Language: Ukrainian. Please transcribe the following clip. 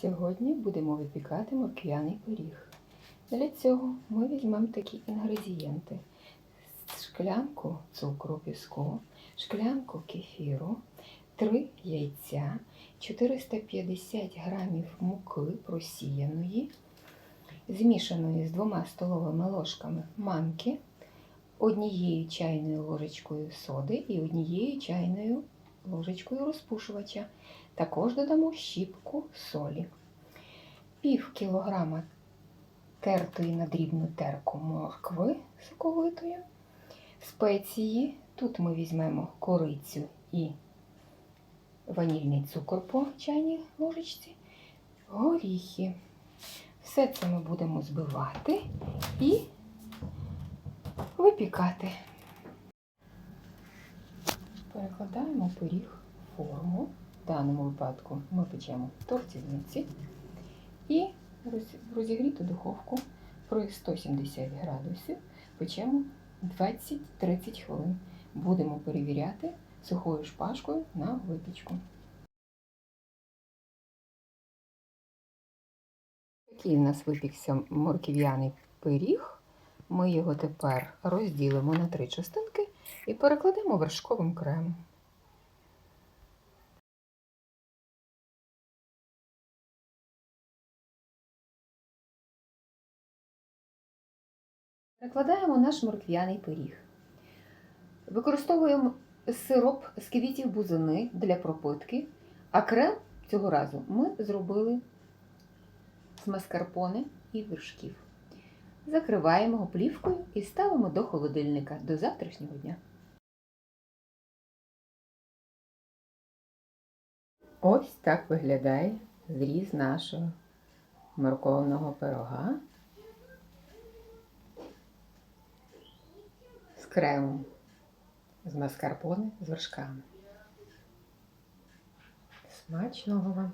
Сьогодні будемо випікати морквяний пиріг. Для цього ми візьмемо такі інгредієнти: шклянку цукру піску, шклянку кефіру, 3 яйця, 450 грамів муки просіяної, змішаної з двома столовими ложками манки, однією чайною ложечкою соди і однією чайною ложечкою розпушувача. Також додамо щіпку солі, пів кілограма тертої на дрібну терку моркви соковитої, спеції. Тут ми візьмемо корицю і ванільний цукор по чайній ложечці, горіхи. Все це ми будемо збивати і випікати. Перекладаємо пиріг в форму. В даному випадку ми печемо в тортівниці і розігріту духовку при 170 градусів печемо 20-30 хвилин. Будемо перевіряти сухою шпажкою на випічку. Такий у нас випікся морків'яний пиріг. Ми його тепер розділимо на три частинки і перекладемо вершковим кремом. Перекладаємо наш морквяний пиріг. Використовуємо сироп з квітів бузини для пропитки, а крем цього разу ми зробили з маскарпоне і вершків. Закриваємо його плівкою і ставимо до холодильника до завтрашнього дня. Ось так виглядає зріз нашого морковного пирога з кремом, з маскарпоне з вершками. Смачного вам!